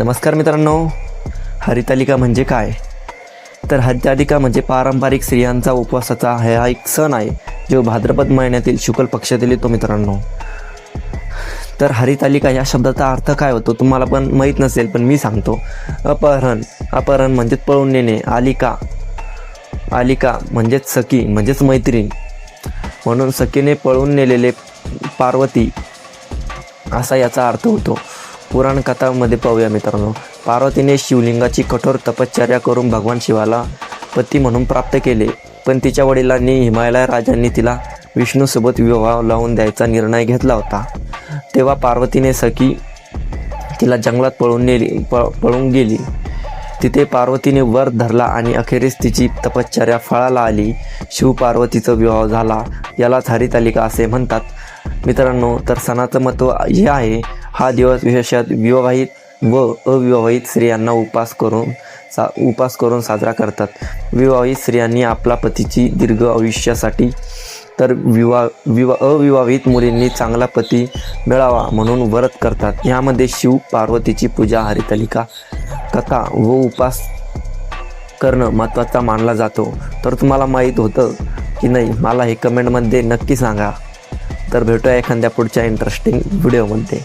नमस्कार मित्रांनो. हरितालिका म्हणजे काय? तर हरितालिका म्हणजे पारंपरिक स्त्रियांचा उपवासाचा हा एक सण आहे जो भाद्रपद महिन्यातील शुक्ल पक्षातील येतो मित्रांनो. तर हरितालिका या शब्दाचा अर्थ काय होतो तुम्हाला पण माहीत नसेल पण मी सांगतो. अपहरण अपहरण म्हणजेच पळून नेणे आलिका आलिका म्हणजेच सखी म्हणजेच मैत्रीण. म्हणून सखीने पळून नेलेले पार्वती असा याचा अर्थ होतो. पुराण कथामध्ये पाहूया मित्रांनो. पार्वतीने शिवलिंगाची कठोर तपश्चर्या करून भगवान शिवाला पती म्हणून प्राप्त केले. पण तिच्या वडिलांनी हिमालय राजांनी तिला विष्णूसोबत विवाह लावून द्यायचा निर्णय घेतला होता. तेव्हा पार्वतीने सखी तिला जंगलात पळून नेली प पळून गेली. तिथे पार्वतीने वर धरला आणि अखेरीस तिची तपश्चर्या फळाला आली. शिव पार्वतीचा विवाह झाला. यालाच हरितालिका असे म्हणतात. मित्रांनो तर सणाचं महत्त्व हे आहे. हा दिवस विशेषत विवाहित व अविवाहित स्त्रियांना उपास करून सा उपास करून साजरा करतात. विवाहित स्त्रियांनी आपला पतीची दीर्घ आयुष्यासाठी तर विवाह विवा अविवाहित मुलींनी चांगला पती मिळावा म्हणून व्रत करतात. यामध्ये शिव पार्वतीची पूजा हरितालिका कथा व उपास करणं महत्त्वाचा मानला जातो. तर तुम्हाला माहीत होतं की नाही मला हे कमेंटमध्ये नक्की सांगा. तर भेटूया एखाद्या पुढच्या इंटरेस्टिंग व्हिडिओमध्ये